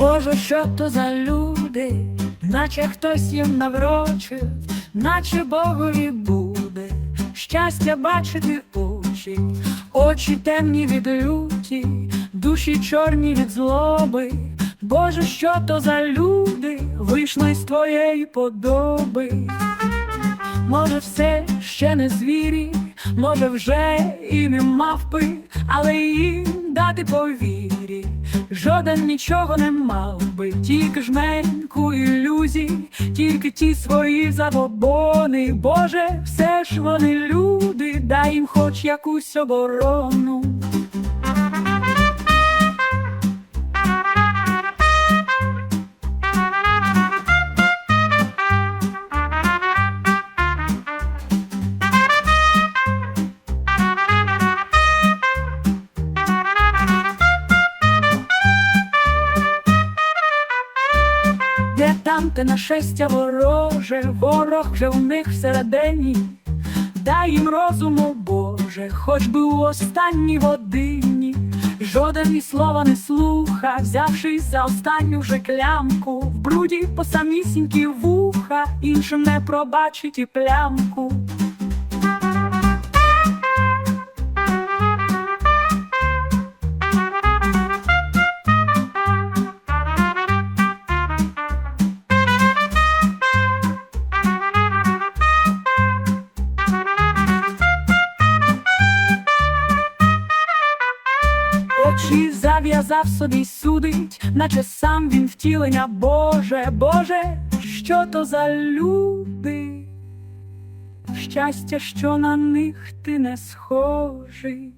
Боже, що то за люди, наче хтось їм наврочив, наче Богові буде щастя бачити очі, очі темні від люті, душі чорні від злоби. Боже, що то за люди, вийшло із твоєї подоби. Може, все ще не звірі, може, вже і не мавпи, але їм дати повірі. Жоден нічого не мав би, тільки жменьку ілюзій, тільки ті свої забобони. Боже, все ж вони люди, дай їм хоч якусь оборону. Де там те нашестя вороже, ворог вже в них всередині, дай їм розуму, Боже, хоч би у останній годині, жоден і слова не слуха, взявшись за останню вже клямку, в бруді по самісінькі вуха, іншим не пробачить і плямку. Очі собі судить, наче сам він втілення Боже, Боже, що то за люди? Щастя, що на них ти не схожий.